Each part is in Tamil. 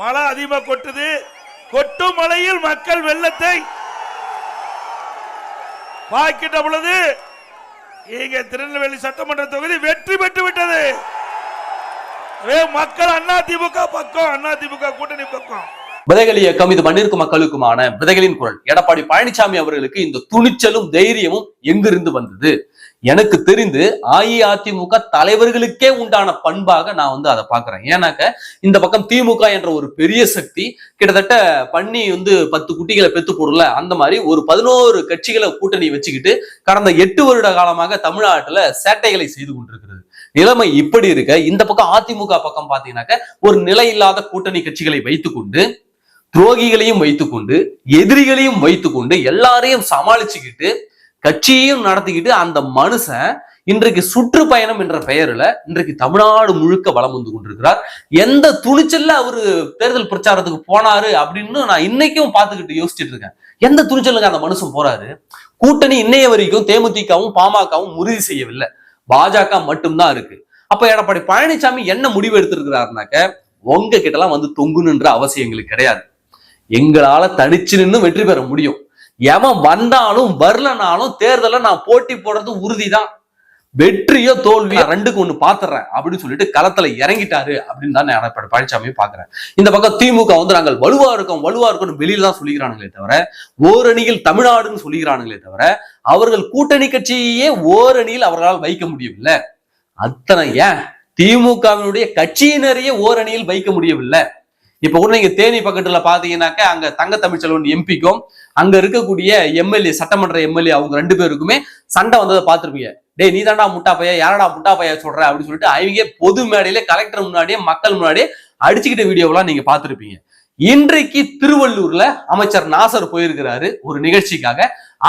மழை அதிகமா கொட்டுது. கொட்டும் மழையில் மக்கள் வெள்ளத்தை பாய்க்கிட்ட பொழுது இங்க திருநெல்வேலி சட்டமன்ற தொகுதி வெற்றி பெற்று விட்டது. மக்கள் அண்ணா திமுக பக்கம் அண்ணா திமுக கூட்டணி பக்கம். விதைகள் இயக்கம் இது மண்ணிற்கு மக்களுக்குமான விதைகளின் குரல். எடப்பாடி பழனிசாமி அவர்களுக்கு இந்த துணிச்சலும் தைரியமும் எங்கிருந்து வந்தது? எனக்கு தெரிந்து அஇஅதிமுக தலைவர்களுக்கே உண்டான பண்பாக நான் வந்து அதை பாக்குறேன் ஏன்னாக்க இந்த பக்கம் திமுக என்ற ஒரு பெரிய சக்தி கிட்டத்தட்ட பண்ணி வந்து பத்து குட்டிகளை பெத்து போடல அந்த மாதிரி ஒரு பதினோரு கட்சிகளை கூட்டணி வச்சுக்கிட்டு கடந்த எட்டு வருட காலமாக தமிழ்நாட்டுல சேட்டைகளை செய்து கொண்டிருக்கிறது. நிலைமை இப்படி இருக்க இந்த பக்கம் அதிமுக பக்கம் பாத்தீங்கன்னாக்க ஒரு நிலை இல்லாத கூட்டணி கட்சிகளை வைத்துக்கொண்டு துரோகிகளையும் வைத்துக்கொண்டு எதிரிகளையும் வைத்துக்கொண்டு எல்லாரையும் சமாளிச்சுக்கிட்டு கட்சியையும் நடத்திக்கிட்டு அந்த மனுஷன் இன்றைக்கு சுற்றுப்பயணம் என்ற பெயரில் இன்றைக்கு தமிழ்நாடு முழுக்க வலம் வந்து கொண்டிருக்கிறார். எந்த துணிச்சல்ல அவரு தேர்தல் பிரச்சாரத்துக்கு போனாரு அப்படின்னு நான் இன்னைக்கும் பார்த்துக்கிட்டு யோசிச்சுட்டு இருக்கேன். எந்த துணிச்சலுங்க அந்த மனுஷன் போறாரு? கூட்டணி இன்னைய வரைக்கும் தேமுதிகவும் பாமகவும் உறுதி செய்யவில்லை. பாஜக மட்டும்தான் இருக்கு. அப்ப எடப்பாடி பழனிசாமி என்ன முடிவு எடுத்திருக்கிறாருனாக்க உங்க எல்லாம் வந்து தொங்குனுன்ற அவசியம் எங்களுக்கு கிடையாது. எங்களால தனிச்சு நின்று வெற்றி பெற முடியும். எவன் வந்தாலும் வரலனாலும் தேர்தலை நான் போட்டி போடுறது உறுதிதான். வெற்றியோ தோல்வியோ ரெண்டுக்கு ஒண்ணு பாத்துறேன் அப்படின்னு சொல்லிட்டு களத்துல இறங்கிட்டாரு அப்படின்னு தான் நான் எடப்பாடி பழனிசாமியை பாக்குறேன். இந்த பக்கம் திமுக வந்து நாங்கள் வலுவா இருக்கோம் வலுவா இருக்கோம்னு வெளியில தான் சொல்லிக்கிறானுங்களே தவிர ஓரணியில் தமிழ்நாடுன்னு சொல்லிக்கிறானுங்களே தவிர அவர்கள் கூட்டணி கட்சியே ஓரணியில் அவர்களால் வைக்க முடியவில்லை. அத்தனை ஏன்? திமுகவினுடைய கட்சியினரையே ஓரணியில் வைக்க முடியவில்லை. இப்ப கூட நீங்க தேனி பக்கத்துல பாத்தீங்கன்னாக்க அங்க தங்க தமிழ்ச்செல்வன் எம்பிக்கும் அங்க இருக்கக்கூடிய எம்எல்ஏ சட்டமன்ற எம்எல்ஏ அவங்க ரெண்டு பேருக்குமே சண்டை வந்ததை பார்த்துருப்பீங்க. டேய் நீ தாண்டா முட்டா பையா யாரடா முட்டா பையா சொல்ற அப்படின்னு சொல்லிட்டு அவங்க பொது மேடையிலே கலெக்டர் முன்னாடியே மக்கள் முன்னாடியே அடிச்சுக்கிட்ட வீடியோவெல்லாம் நீங்க பார்த்துருப்பீங்க. இன்றைக்கு திருவள்ளூர்ல அமைச்சர் நாசர் போயிருக்கிறாரு ஒரு நிகழ்ச்சிக்காக.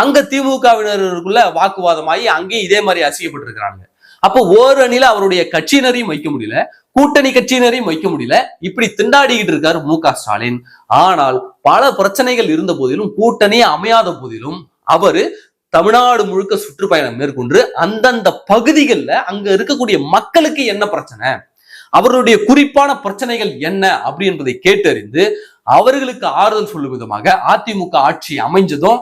அங்க திமுகவினருக்குள்ள வாக்குவாதமாகி அங்கேயும் இதே மாதிரி அசிக்கப்பட்டிருக்கிறாங்க அப்போ ஓரணியில அவருடைய கட்சியினரையும் வைக்க முடியல கூட்டணி கட்சியினரையும் வைக்க முடியல. இப்படி திண்டாடிக்கிட்டு இருக்காரு மு ஸ்டாலின். ஆனால் பல பிரச்சனைகள் இருந்த போதிலும் கூட்டணி அமையாத போதிலும் அவரு தமிழ்நாடு முழுக்க சுற்றுப்பயணம் மேற்கொண்டு அந்தந்த பகுதிகளில் அங்க இருக்கக்கூடிய மக்களுக்கு என்ன பிரச்சனை? அவர்களுடைய குறிப்பான பிரச்சனைகள் என்ன அப்படி என்பதை கேட்டறிந்து அவர்களுக்கு ஆறுதல் சொல்லும் விதமாக அதிமுக ஆட்சி அமைஞ்சதும்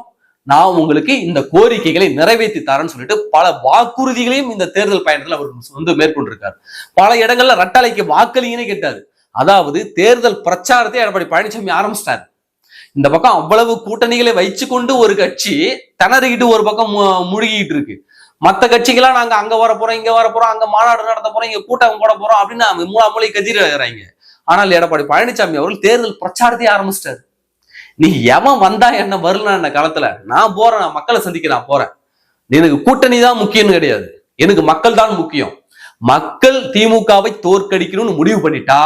நான் உங்களுக்கு இந்த கோரிக்கைகளை நிறைவேற்றி தரேன்னு சொல்லிட்டு பல வாக்குறுதிகளையும் இந்த தேர்தல் பயணத்தில் அவர் வந்து மேற்கொண்டிருக்கார். பல இடங்கள்ல ரட்டளைக்கு வாக்களிங்கன்னு கேட்டாரு. அதாவது தேர்தல் பிரச்சாரத்தை எடப்பாடி பழனிசாமி ஆரம்பிச்சிட்டாரு. இந்த பக்கம் அவ்வளவு கூட்டணிகளை வச்சுக்கொண்டு ஒரு கட்சி திணறிக்கிட்டு ஒரு பக்கம் மு- முழுகிட்டு இருக்கு. மற்ற கட்சிகளாம் நாங்க அங்க வர போறோம் இங்க வர போறோம் அங்க மாநாடு நடத்த போறோம் இங்க கூட்டம் போட போறோம் அப்படின்னு மூலா மூலை கத்திடுறாங்க ஆனால் எடப்பாடி பழனிசாமி அவர்கள் தேர்தல் பிரச்சாரத்தை ஆரம்பிச்சிட்டாரு. நீ எவன் வந்தா என்ன வரல என்ன காலத்துல? நான் போறேன் நான் மக்களை சந்திக்க நான் போறேன். எனக்கு கூட்டணி தான் முக்கியம்னு கிடையாது. எனக்கு மக்கள் தான் முக்கியம். மக்கள் திமுகவை தோற்கடிக்கணும்னு முடிவு பண்ணிட்டா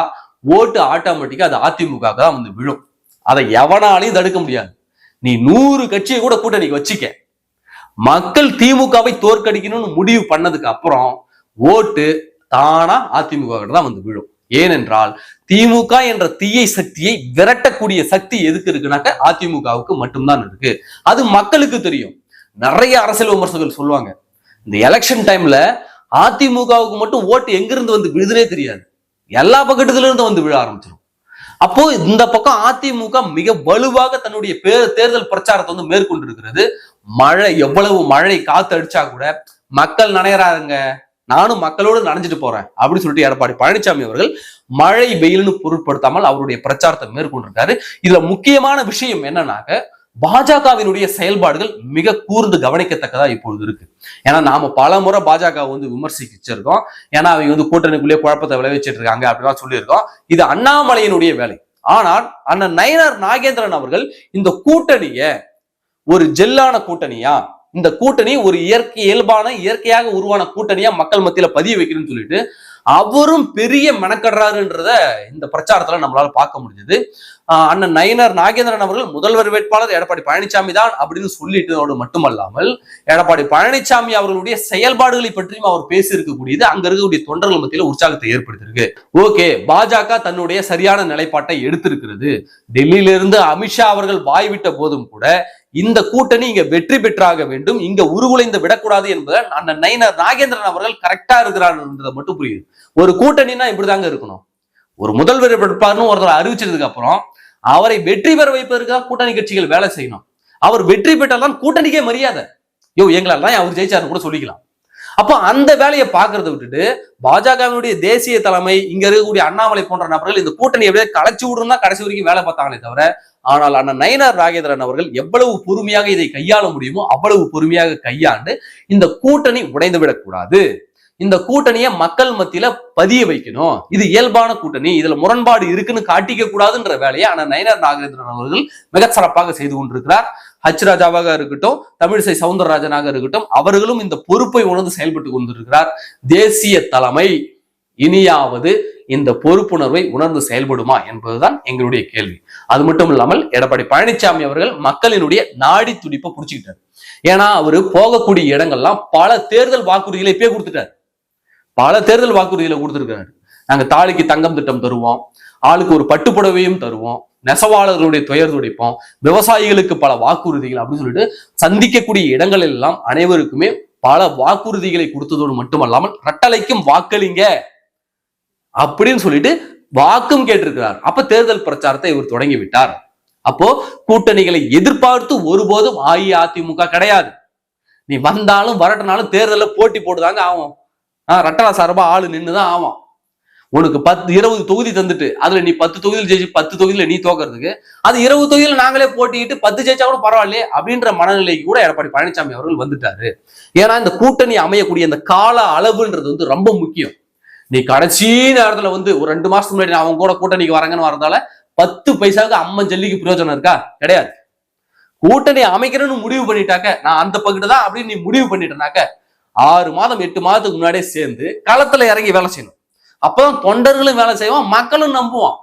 ஓட்டு ஆட்டோமேட்டிக்கா அது அதிமுக தான் வந்து விழும். அதை எவனாலையும் தடுக்க முடியாது. நீ நூறு கட்சியை கூட கூட்டணிக்கு வச்சுக்க. மக்கள் திமுகவை தோற்கடிக்கணும்னு முடிவு பண்ணதுக்கு அப்புறம் ஓட்டு தானா அதிமுக தான் வந்து விழும். ஏனென்றால் திமுக என்ற தீயை சக்தியை விரட்டக்கூடிய சக்தி எதுக்கு இருக்குனாக்க அதிமுகவுக்கு மட்டும்தான் இருக்கு. அது மக்களுக்கு தெரியும். நிறைய அரசியல் விமர்சகர்கள் சொல்லுவாங்க இந்த எலெக்ஷன் டைம்ல அதிமுகவுக்கு மட்டும் ஓட்டு எங்கிருந்து வந்து விழுதுனே தெரியாது. எல்லா பக்கத்துல இருந்து வந்து விழ ஆரம்பிச்சிடும் அப்போ இந்த பக்கம் அதிமுக மிக வலுவாக தன்னுடைய பே- தேர்தல் பிரச்சாரத்தை வந்து மேற்கொண்டிருக்கிறது. மழை எவ்வளவு மழை காத்து அடிச்சா கூட மக்கள் நனையறாருங்க. நானும் மக்களோடு நனைஞ்சிட்டு போறேன் அப்படின்னு சொல்லிட்டு எடப்பாடி பழனிசாமி அவர்கள் மழை வெயில்னு பொருட்படுத்தாமல் அவருடைய பிரச்சாரத்தை மேற்கொண்டிருக்காரு. இதுல முக்கியமான விஷயம் என்னன்னாக்க பாஜகவினுடைய செயல்பாடுகள் மிக கூர்ந்து கவனிக்கத்தக்கதா இப்பொழுது இருக்கு. ஏன்னா நாம பல முறை பாஜக வந்து விமர்சிச்சிருக்கோம் ஏன்னா அவங்க வந்து கூட்டணிக்குள்ளேயே குழப்பத்தை விளைவிச்சிட்டு இருக்காங்க அப்படிலாம் சொல்லியிருக்கோம். இது அண்ணாமலையினுடைய வேலை. ஆனால் அண்ணன் நயனார் நாகேந்திரன் அவர்கள் இந்த கூட்டணிய ஒரு ஜெல்லான கூட்டணியா இந்த கூட்டணி ஒரு இயற்கை இயல்பான இயற்கையாக உருவான கூட்டணியா மக்கள் மத்தியில பதிய வைக்கணும்னு சொல்லிட்டு அவரும் பெரிய மெனக்கடுறாருன்றத இந்த பிரச்சாரத்துல நம்மளால பார்க்க முடிஞ்சது. அண்ணன் நயனர் நாகேந்திரன் அவர்கள் முதல்வர் வேட்பாளர் எடப்பாடி பழனிசாமி தான் அப்படின்னு சொல்லிட்டதோடு மட்டுமல்லாமல் எடப்பாடி பழனிசாமி அவர்களுடைய செயல்பாடுகளை பற்றியும் அவர் பேசியிருக்கக்கூடியது அங்க இருக்கக்கூடிய தொண்டர்கள் மத்தியில உற்சாகத்தை ஏற்படுத்தியிருக்கு. ஓகே பாஜக தன்னுடைய சரியான நிலைப்பாட்டை எடுத்திருக்கிறது. டெல்லியிலிருந்து அமித்ஷா அவர்கள் வாய்விட்ட போதும் கூட இந்த கூட்டணி இங்க வெற்றி பெற்றாக வேண்டும் இங்க உருகுலைந்து விடக்கூடாது என்பதை அந்த நயனர் நாகேந்திரன் அவர்கள் கரெக்டா இருக்கிறார்ன்றதை மட்டும் புரியுது. ஒரு கூட்டணினா இப்படிதாங்க இருக்கணும். ஒரு முதல்வர் வேட்பாளர்னு ஒருத்தர் அறிவிச்சதுக்கு அப்புறம் அவரை வெற்றி பெற வைப்பதற்காக கூட்டணி கட்சிகள் வேலை செய்யணும். அவர் வெற்றி பெற்றால்தான் கூட்டணிக்கே மரியாதை. யோ எங்களால் அவர் ஜெயிச்சாருன்னு கூட சொல்லிக்கலாம். அப்போ அந்த வேலையை பார்க்கறத விட்டுட்டு பாஜகவினுடைய தேசிய தலைமை இங்க இருக்கக்கூடிய அண்ணாமலை போன்ற நபர்கள் இந்த கூட்டணி எப்படியே களைச்சு விடணும் தான் கடைசி வரைக்கும் வேலை பார்த்தாங்களே தவிர ஆனால் அண்ணன் நயனார் ராகேந்திரன் அவர்கள் எவ்வளவு பொறுமையாக இதை கையாள முடியுமோ அவ்வளவு பொறுமையாக கையாண்டு இந்த கூட்டணி உடைந்து விடக்கூடாது. இந்த கூட்டணியை மக்கள் மத்தியில பதிய வைக்கணும். இது இயல்பான கூட்டணி. இதுல முரண்பாடு இருக்குன்னு காட்டிக்க கூடாதுன்ற வேலையை ஆனா நயனார் நாகேந்திரன் அவர்கள் மிக சிறப்பாக செய்து கொண்டிருக்கிறார். ஹச் ராஜாவாக இருக்கட்டும் தமிழிசை சவுந்தரராஜனாக இருக்கட்டும் அவர்களும் இந்த பொறுப்பை உணர்ந்து செயல்பட்டு கொண்டிருக்கிறார். தேசிய தலைமை இனியாவது இந்த பொறுப்புணர்வை உணர்ந்து செயல்படுமா என்பதுதான் எங்களுடைய கேள்வி. அது மட்டும் இல்லாமல் எடப்பாடி பழனிசாமி அவர்கள் மக்களினுடைய நாடி துடிப்பை புடிச்சுக்கிட்டார். ஏன்னா அவரு போகக்கூடிய இடங்கள்லாம் பல தேர்தல் வாக்குறுதிகளை இப்பயே கொடுத்துட்டார். பல தேர்தல் வாக்குறுதிகளை கொடுத்துருக்காரு நாங்க தாலிக்கு தங்கம் திட்டம் தருவோம். ஆளுக்கு ஒரு பட்டுப்புடவையும் தருவோம். நெசவாளர்களுடைய துயர் துடைப்போம். விவசாயிகளுக்கு பல வாக்குறுதிகள் அப்படின்னு சொல்லிட்டு சந்திக்கக்கூடிய இடங்கள் எல்லாம் அனைவருக்குமே பல வாக்குறுதிகளை கொடுத்ததோடு மட்டுமல்லாமல் ரட்டளைக்கும் வாக்களிங்க அப்படின்னு சொல்லிட்டு வாக்கும் கேட்டிருக்கிறார். அப்ப தேர்தல் பிரச்சாரத்தை இவர் தொடங்கி விட்டார் அப்போ கூட்டணிகளை எதிர்பார்த்து ஒருபோதும் அஇஅதிமுக கிடையாது. நீ வந்தாலும் வரட்டினாலும் தேர்தலில் போட்டி போட்டுதாங்க ஆகும். ஆஹ் ரட்டலா சார்பா ஆளு நின்றுதான் ஆகும் உனக்கு பத்து இருபது தொகுதி தந்துட்டு அதுல நீ பத்து தொகுதியில் ஜெயிச்சு பத்து தொகுதியில நீ தோக்கிறதுக்கு அது இருபது தொகுதியில நாங்களே போட்டிட்டு பத்து ஜெயிச்சா கூட பரவாயில்லையே அப்படின்ற மனநிலைக்கு கூட எடப்பாடி பழனிசாமி அவர்கள் வந்துட்டாரு. ஏன்னா இந்த கூட்டணி அமையக்கூடிய இந்த கால அளவுன்றது வந்து ரொம்ப முக்கியம். நீ கடைசி நேரத்துல வந்து ஒரு ரெண்டு மாசத்துக்கு முன்னாடி நான் அவங்க கூட கூட்டணிக்கு வரங்கன்னு வரதால பத்து பைசாவுக்கு அம்மன் ஜல்லிக்கு பிரயோஜனம் இருக்கா? கிடையாது. கூட்டணி அமைக்கிறேன்னு முடிவு பண்ணிட்டாக்க நான் அந்த பங்கிட்டு தான் அப்படின்னு நீ முடிவு பண்ணிட்டனாக்க ஆறு மாதம் எட்டு மாதத்துக்கு முன்னாடியே சேர்ந்து களத்துல இறங்கி வேலை செய்யணும். அப்பதான் தொண்டர்களும் வேலை செய்வான் மக்களும் நம்புவான்.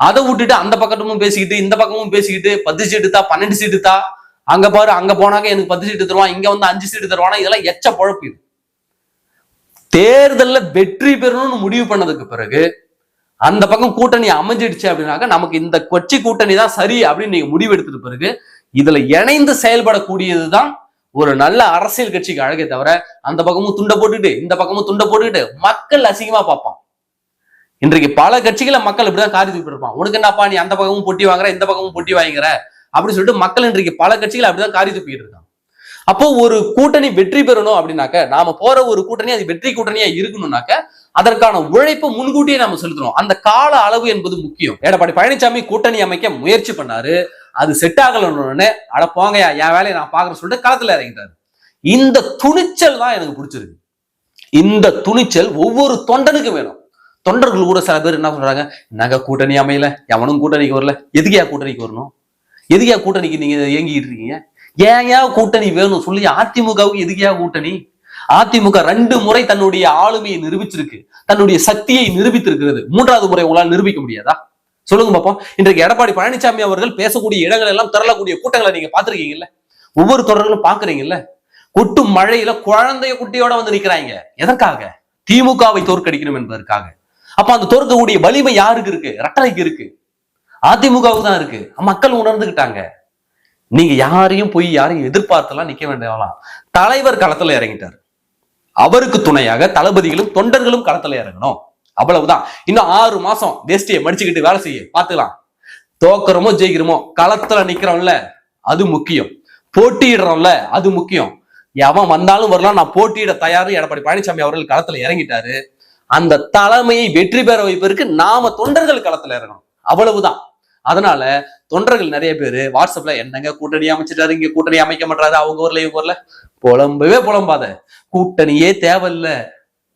அதை விட்டுட்டு அந்த பக்கமும் பேசிக்கிட்டு இந்த பக்கமும் பேசிக்கிட்டு பத்து சீட்டு தா பன்னெண்டு சீட்டு தா அங்க பாரு அங்க போனாக்க எனக்கு பத்து சீட்டு தருவான் இங்க வந்து அஞ்சு சீட்டு தருவானா இதெல்லாம் எச்ச பழப்பு இது. தேர்தல்ல வெற்றி பெறணும்னு முடிவு பண்ணதுக்கு பிறகு அந்த பக்கம் கூட்டணி அமைஞ்சிடுச்சு அப்படின்னாக்க நமக்கு இந்த கொச்சி கூட்டணி தான் சரி அப்படின்னு நீங்க முடிவு எடுத்தது பிறகு இதுல இணைந்து செயல்படக்கூடியதுதான் ஒரு நல்ல அரசியல் கட்சிக்கு அழகே தவிர அந்த பக்கமும் துண்டை போட்டுட்டு இந்த பக்கமும் துண்டை போட்டுக்கிட்டு மக்கள் அசிங்கமா பார்ப்பான். இன்றைக்கு பல கட்சிகளை மக்கள் இப்படிதான் காரி தூக்கிட்டு இருப்பான். உனக்கு என்னப்பா நீ அந்த பக்கமும் பொட்டி வாங்குற இந்த பக்கமும் பொட்டி வாங்குற அப்படின்னு சொல்லிட்டு மக்கள் இன்றைக்கு பல கட்சிகள் அப்படிதான் காரி தூக்கிட்டு இருக்காங்க. அப்போ ஒரு கூட்டணி வெற்றி பெறணும் அப்படின்னாக்க நாம போற ஒரு கூட்டணி அது வெற்றி கூட்டணியா இருக்கணும்னாக்க அதற்கான உழைப்பை முன்கூட்டியே நாம செலுத்தணும். அந்த கால அளவு என்பது முக்கியம். எடப்பாடி பழனிசாமி கூட்டணி அமைக்க முயற்சி பண்ணாரு. அது செட் ஆகலன்னு அட போங்கயா என் வேலையை நான் பாக்குறேன் சொல்லிட்டு களத்துல இறங்கிட்டாரு. இந்த துணிச்சல் தான் எனக்கு பிடிச்சிருக்கு. இந்த துணிச்சல் ஒவ்வொரு தொண்டனுக்கும் வேணும். தொண்டர்கள் கூட சில பேர் என்ன சொல்றாங்க நாங்க கூட்டணி அமையல எவனும் கூட்டணிக்கு வரல. எதுக்கையா கூட்டணிக்கு வரணும்? எதுக்கையா கூட்டணிக்கு நீங்க இயங்கிட்டு இருக்கீங்க? ஏன் கூட்டணி வேணும்? சொல்லி அதிமுகவுக்கு எதுக்கையா கூட்டணி? அதிமுக ரெண்டு முறை தன்னுடைய ஆளுமையை நிரூபிச்சிருக்கு. தன்னுடைய சக்தியை நிரூபித்திருக்கிறது. மூன்றாவது முறை உங்களால் நிரூபிக்க முடியாதா? சொல்லுங்க பாப்போம். இன்றைக்கு எடப்பாடி பழனிசாமி அவர்கள் பேசக்கூடிய இடங்கள் எல்லாம் திரளக்கூடிய கூட்டங்களை நீங்க பாத்திருக்கீங்கல்ல ஒவ்வொரு தொடர்களும் பாக்குறீங்கல்ல கொட்டு மழையில குழந்தைய குட்டியோட வந்து நிக்கிறாங்க. எதற்காக? திமுகவை தோற்கடிக்கணும் என்பதற்காக. அப்ப அந்த தோற்கக்கூடிய வலிமை யாருக்கு இருக்கு? ரட்டளைக்கு இருக்கு. அதிமுகவுக்கு தான் இருக்கு. மக்கள் உணர்ந்துகிட்டாங்க. நீங்க யாரையும் போய் யாரையும் எதிர்பார்த்தெல்லாம் நிக்க வேண்டியவலாம் தலைவர் களத்துல இறங்கிட்டார். அவருக்கு துணையாக தளபதிகளும் தொண்டர்களும் களத்துல இறங்கணும். அவ்வளவுதான். இன்னும் ஆறு மாசம் வேஷ்டியை மடிச்சுக்கிட்டு வேலை செய்ய. பாத்துக்கலாம் தோக்குறோமோ ஜெயிக்கிறோமோ களத்துல நிக்கிறோம்ல அது முக்கியம். போட்டியிடுறோம்ல அது முக்கியம். எவன் வந்தாலும் வரலாம். நான் போட்டியிட தயார். எடப்பாடி பழனிசாமி அவர்கள் களத்துல இறங்கிட்டாரு. அந்த தலைமையை வெற்றி பெற வைப்பதற்கு நாம தொண்டர்கள் களத்துல இறங்கணும். அவ்வளவுதான். அதனால தொண்டர்கள் நிறைய பேர் வாட்ஸ்அப்ல என்னங்க கூட்டணி அமைச்சிட்டாரு? இங்க கூட்டணி அமைக்க மாட்டாரு. அவங்க ஊர்ல இவங்க ஊர்ல. புலம்பவே புலம்பாத. கூட்டணியே தேவையில்லை.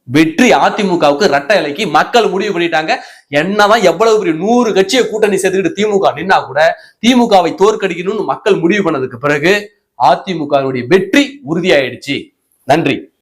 வெற்றி அதிமுகவுக்கு ரட்டை இலைக்கு மக்கள் முடிவு பண்ணிட்டாங்க. என்னதான் எவ்வளவு பெரிய நூறு கட்சியை கூட்டணி சேர்த்துக்கிட்டு திமுக நின்னா கூட திமுகவை தோற்கடிக்கணும்னு மக்கள் முடிவு பண்ணதுக்கு பிறகு அதிமுகவுடைய வெற்றி உறுதியாயிடுச்சு. நன்றி.